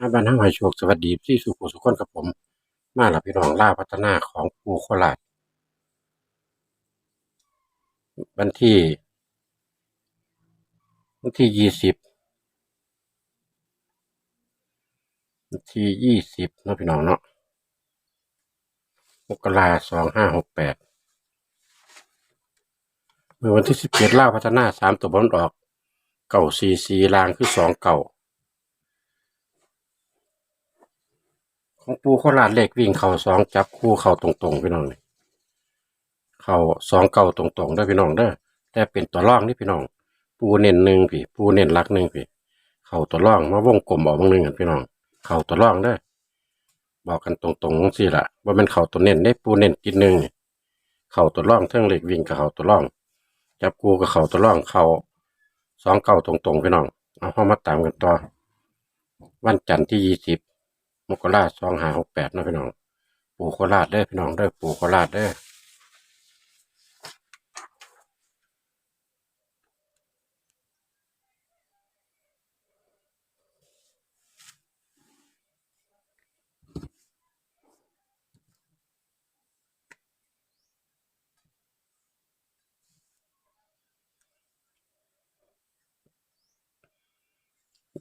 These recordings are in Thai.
อาบ้านห้างหอยโชคสวัสดีที่สุขุสุขคนกับผม มาแล้วพี่น้องล่าพัฒนาของปูโคราชวันที่วันที่ยี่สิบวันที่ยี่สิบเนาะพี่น้องเนาะมกราสองห้าหกแปดเมื่อวันที่สิบเจ็ดล่าพัฒนาสามตัวบอลออก เก่าซีซีลางคือสองเก่า ของปูโคราชเลขวิ่งเข่าสองจับคู่เข่าตรงๆพี่น้องนี่เข่าสองเก่าตรงๆได้พี่น้องเด้อแต่เป็นตัวร่องนี่พี่น้อง ปูเน้นหนึ่งพี่ ปูเน้นหลักหนึ่งพี่ เข่าตัวร่องมาวงกลมออกบางหนึ่งกันพี่น้อง เข่าตัวร่องเด้อบอกกันตรงๆสิละว่ามันเข่าตัวเน้นได้ปูเน้นติดหนึ่งเข่าตัวร่องเท่งเหล็กวิ่งกับเข่าตัวร่อง จับกูกับเข่าตัวร่องเข่าสองเก่าตรงๆพี่น้องเอาเข้ามาตามกันต่อวันจันทร์ที่ยี่สิบ มกราสองหาหกแปดนะพี่น้อง ปู่โคราชเด้อพี่น้องเด้อปู่โคราชเด้อ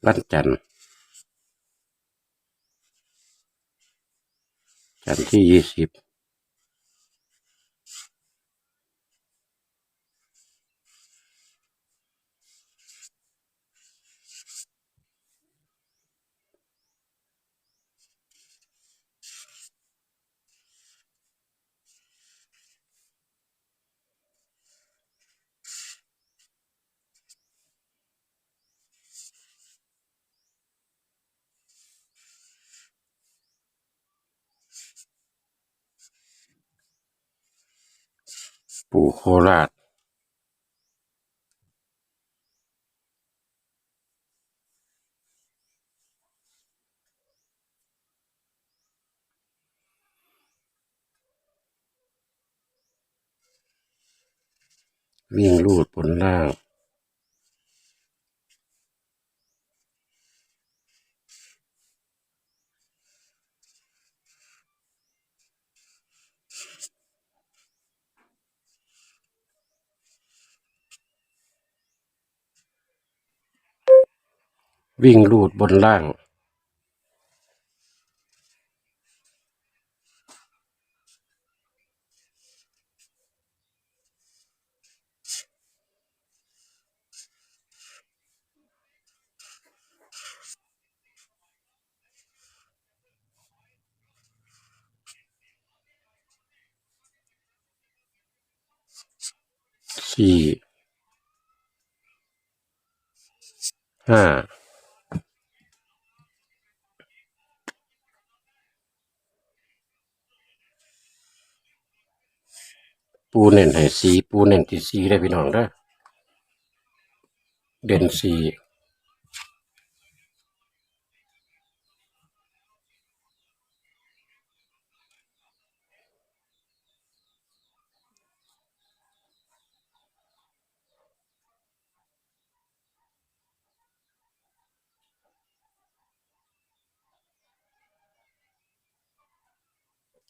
วันจันทร์ จันทร์ที่ยี่สิบ ปู่โคราช วิ่งลูดบนล่าง วิ่งลูดบนล่าง สี่ ห้า ปูเน่นให้สีปูเน่นที่สีได้พี่น้องเด้อเด่นสี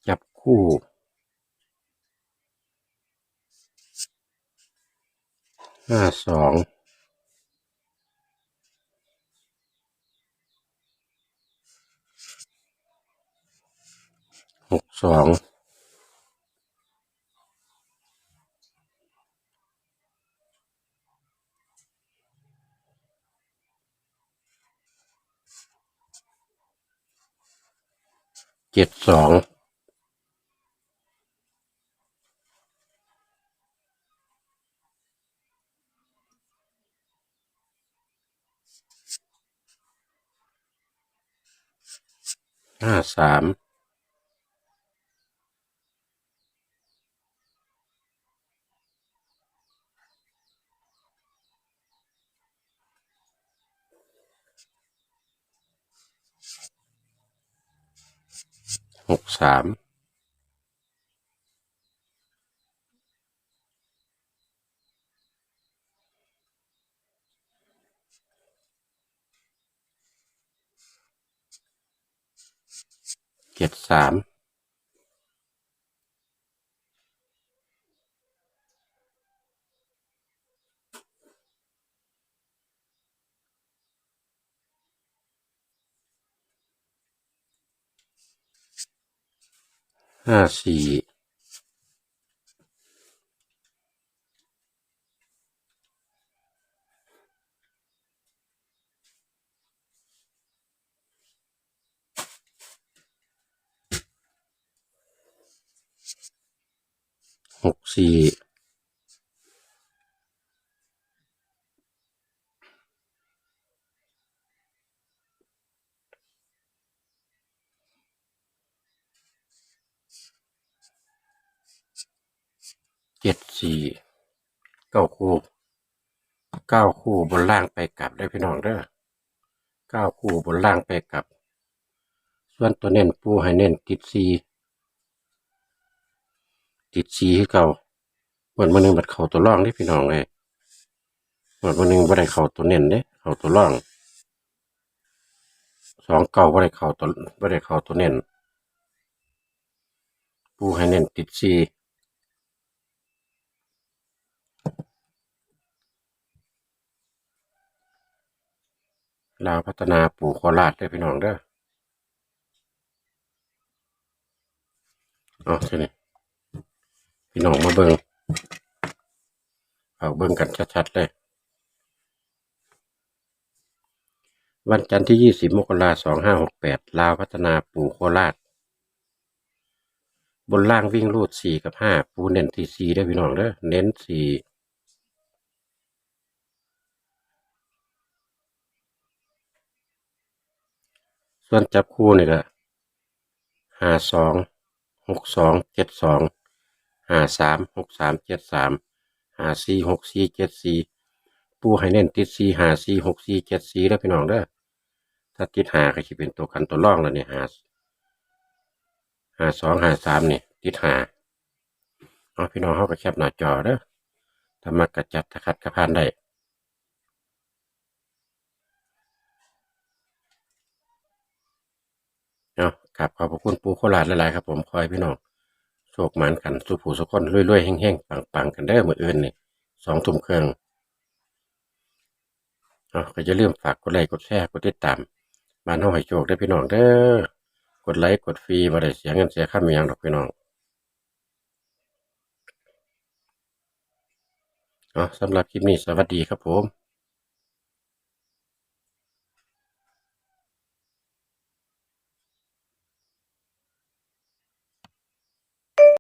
จับคู่ ห้าสองหกสองเจ็ดสอง ห้าสามหกสาม จ็ดสามห้าสี่ หกสี่เจ็ดสี่เก้าคู่เก้าคู่บนล่างไปกลับได้พี่น้องเด้อเก้าคู่บนล่างไปกลับ ส่วนตัวเน้นปูให้เน้นติดสี่ ติดสี่คือเก่าเหมือนมันนึงบัดเข่าตัวร่องได้พี่น้องเลยเหมือนมันนึงบ่ได้เข่าตัวเน้นเด้เข่าตัวร่องสองเก่าบ่ได้เข่าตัวบ่ได้เข่าตัวเน้นปูให้เน้นติดสีลาวพัฒนาปู่โคราชได้พี่น้องเด้อเอาทีนี้ พี่น้องมาเบิ่งเอาเบิ่งกันชัดๆเลย วันจันทร์ที่20มกราคม2568ลาวพัฒนาปู่โคราช บนล่างวิ่งรูด4กับ5ปูเน้นที่4ได้พี่น้องเด้อเน้น4ส่วนจับคู่นี่ก็ห้าสองหกสองเจ็ดสอง 52 62 72 53 63 73 54 64 74ปูให้เน้นติด4 54 64 74ได้อพี่น้องเด้อถ้าติดหาก็สิเป็นตัวกันตัวร่องแล้วเนี่ยหาหาสองหาสามเนี่ยติดหาเอาพี่น้องเขาก็แคปหน้าจอเด้อถ้ามักระจัดถ้าคัดกระพานได้เอากราบขอบคุณปูโคราชหลายๆครับผมคอยพี่น้อง โชคหมานกันสุผูสุคนรวยๆแห้งๆปังๆกันเด้อมื้ออื่นนี่สองทุ่มเครึ่องเอาก็อย่าลืมฝากกดไลค์กดแชร์กดติดตามบ้านเฮาให้โชคได้พี่น้องเด้อกดไลค์กดฟรีบ่ได้เสียเงินเสียค่ามีหยังดอกพี่น้องเอาสำหรับคลิปนี้สวัสดีครับผม